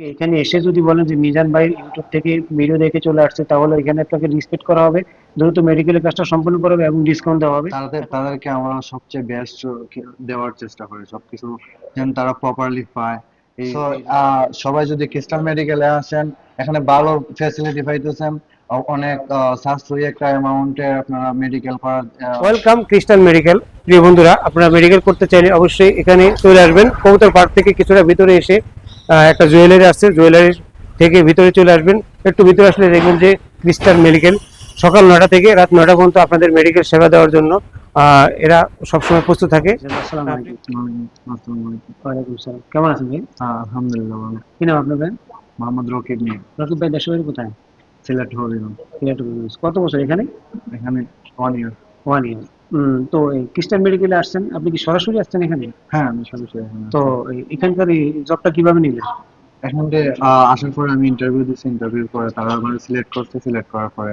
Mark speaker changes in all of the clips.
Speaker 1: এখানে এসে যদি বলেন যে মিজান ভাই ইউটিউব থেকে ভিডিও দেখে চলে আসছে তাহলে এখানে আপনাকে রেসপেক্ট করা হবে। দ্রুত মেডিকেলের কাজটা সম্পন্ন করা হবে এবং ডিসকাউন্ট দেওয়া হবে।
Speaker 2: তাদের তাদেরকে আমরা সবচেয়ে বেস্ট দেওয়ার চেষ্টা করি সবকিছু যেন তারা প্রপারলি পায়। সবাই যদি খ্রিস্টান মেডিকেলে আসেন এখানে ভালো ফ্যাসিলিটি পাইতেছেন অনেক আহ, সাশ্রয়ী একটা অ্যামাউন্টে আপনারা মেডিকেল করার
Speaker 1: ওয়েলকাম খ্রিস্টান মেডিকেল প্রিয় বন্ধুরা আপনারা মেডিকেল করতে চাইলে অবশ্যই এখানে চলে আসবেন। কবুতর পার্ক থেকে কিছুটা ভিতরে এসে একটা জুয়েলারি আছে জুয়েলারি থেকে ভিতরে চলে আসবেন। একটু ভিতরে আসলে দেখবেন যে খ্রিস্টান মেডিকেল। সকাল নয়টা থেকে রাত নয়টা পর্যন্ত আপনাদের মেডিকেল সেবা দেওয়ার জন্য আহ, এরা সবসময় প্রস্তুত থাকে। আসসালামু আলাইকুম।
Speaker 2: আসসালামু আলাইকুম।
Speaker 1: ওয়ালাইকুম আসসালাম। কেমন আছেন ভাই?
Speaker 2: আলহামদুলিল্লাহ
Speaker 1: কি নাম আপনার ভাই?
Speaker 2: মোহাম্মদ রকিব নিয়ে
Speaker 1: রকিব ভাই দেশের বাড়ি কোথায়?
Speaker 2: সিলেক্ট হবিগঞ্জ
Speaker 1: সিলেট কত বছর এখানে?
Speaker 2: এখানে ওয়ান ইয়ার
Speaker 1: ওয়ান ইয়ার তো খ্রিস্টান মেডিকেলে আসছেন আপনি কি সরাসরি আসছেন এখানে?
Speaker 2: হ্যাঁ আমি সরাসরি
Speaker 1: তো এখানকার এই জবটা কীভাবে নিলেন?
Speaker 2: এখন আসার পরে আমি ইন্টারভিউ ইন্টারভিউ করে তারা আমার সিলেক্ট করছে সিলেক্ট করার পরে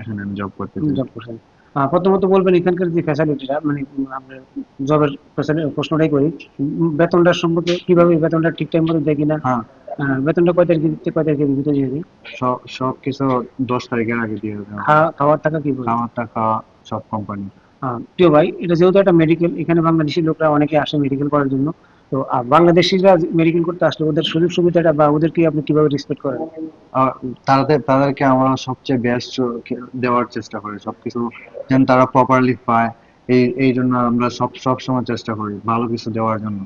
Speaker 2: এখানে আমি জব করতেছি।
Speaker 1: জব করছেন। প্রথমত বলবেন এখানকার যে ফ্যাসিলিটিটা মানে আমরা জবের প্রশ্নটাই করি বেতনটার সম্পর্কে কীভাবে বেতনটা ঠিক টাইম মতো দেয় কিনা?
Speaker 2: হ্যাঁ।
Speaker 1: বেতনটা কয় তারিখে দিচ্ছে কয় ভিতরে দিয়ে দিই
Speaker 2: সব কিছু দশ তারিখের আগে দিয়ে দেবো।
Speaker 1: খাওয়া খাওয়ার টাকা কি
Speaker 2: আমার টাকা সব কোম্পানি
Speaker 1: প্রিয় ভাই এটা যেহেতু একটা মেডিকেল এখানে বাংলাদেশি লোকরা অনেকে আসে মেডিকেল করার জন্য। তো বাংলাদেশিরা মেডিকেল করতে আসলে ওদের সুযোগ সুবিধাটা বা ওদেরকে আপনি কীভাবে রেসপেক্ট করেন?
Speaker 2: তাদের তাদেরকে আমরা সবচেয়ে বেস্ট দেওয়ার চেষ্টা করি। সবকিছু যেন তারা প্রপারলি পায় এই এই জন্য আমরা সব সব সময় চেষ্টা করি ভালো কিছু দেওয়ার জন্য।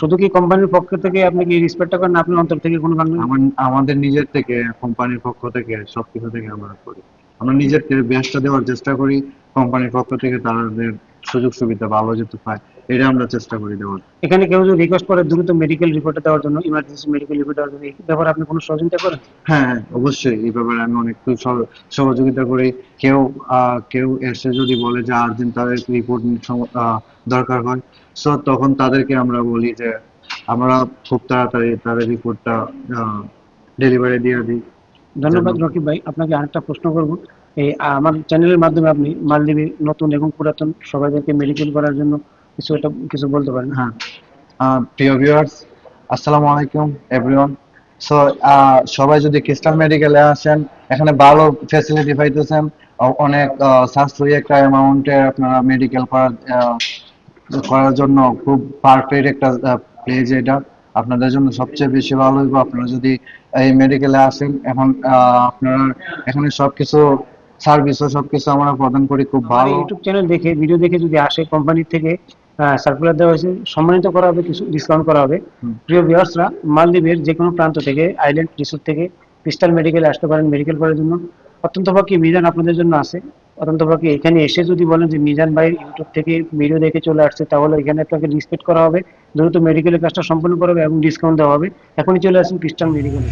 Speaker 1: শুধু কি কোম্পানির পক্ষ থেকে আপনি কি রেসপেক্টটা করেন না আপনার অন্তর থেকে কোনো
Speaker 2: আমার আমাদের নিজের থেকে কোম্পানির পক্ষ থেকে সবকিছু থেকে আমরা করি। আমরা নিজের বেস্টটা দেওয়ার চেষ্টা করি কোম্পানির পক্ষ থেকে তাদের সুযোগ সুবিধা ভালো যেতে পায় এটা আমরা চেষ্টা করি দেওয়ার।
Speaker 1: এখানে কেউ যদি রিকোয়েস্ট করে দ্রুত মেডিকেল রিপোর্ট দেওয়ার জন্য ইমার্জেন্সি মেডিকেল রিপোর্ট দেওয়ার জন্য এই ব্যাপারে আপনি কোনো সহযোগিতা করেন?
Speaker 2: হ্যাঁ হ্যাঁ, অবশ্যই এই ব্যাপারে আমি অনেক সহ- সহযোগিতা করি। কেউ কেউ এসে যদি বলে যে আর্জেন্ট তাদের রিপোর্ট দরকার হয় সো তখন তাদেরকে আমরা বলি যে আমরা খুব তাড়াতাড়ি তাদের রিপোর্টটা ডেলিভারি দিয়ে দিই।
Speaker 1: ধন্যবাদ। রকিব ভাই আপনাকে আরেকটা প্রশ্ন করব। এই আমার চ্যানেলের মাধ্যমে আপনি মালদ্বীপে নতুন এবং পুরাতন সবাইদেরকে মেডিকেল করার জন্য কিছু একটা কিছু বলতে পারেন।
Speaker 2: হ্যাঁ। প্রিয় ভিউয়ার্স আসসালামু আলাইকুম এভরিওয়ান সো সবাই যদি খ্রিস্টান মেডিকেলে আসেন এখানে ভালো ফ্যাসিলিটি পাইতেছেন। অনেক সাশ্রয়ী একটা অ্যামাউন্টে আপনারা মেডিকেল করার করার জন্য খুব পারফেক্ট একটা প্লেস এটা। আপনাদের জন্য সবচেয়ে বেশি ভালো হইব। আপনারা যদি এই মেডিকেলে আসেন এখন আপনারা এখানে সবকিছু সার্ভিসও সবকিছু আমরা প্রদান করি খুব ভালো।
Speaker 1: ইউটিউব চ্যানেল দেখে ভিডিও দেখে যদি আসে কোম্পানি থেকে সার্কুলার দেওয়া হয়েছে সম্মানিত করা হবে কিছু ডিসকাউন্ট করা হবে। প্রিয় ভিউয়ার্সরা মালদ্বীপের যে কোনো প্রান্ত থেকে আইল্যান্ড রিসোর্ট থেকে ক্রিস্টাল মেডিকেলে আসতে পারেন মেডিকেল করার জন্য। অত্যন্ত পাকি মিজান আপনাদের জন্য আছে। অত্যন্ত এখানে এসে যদি বলেন যে মিজান ভাইয়ের ইউটিউব থেকে ভিডিও দেখে চলে আসছে, তাহলে এখানে আপনাকে রিসপেক্ট করা হবে। দ্রুত মেডিকেলের কাজটা সম্পন্ন করা হবে এবং ডিসকাউন্ট দেওয়া হবে। এখনই চলে আসুন খ্রিস্টান মেডিকেলে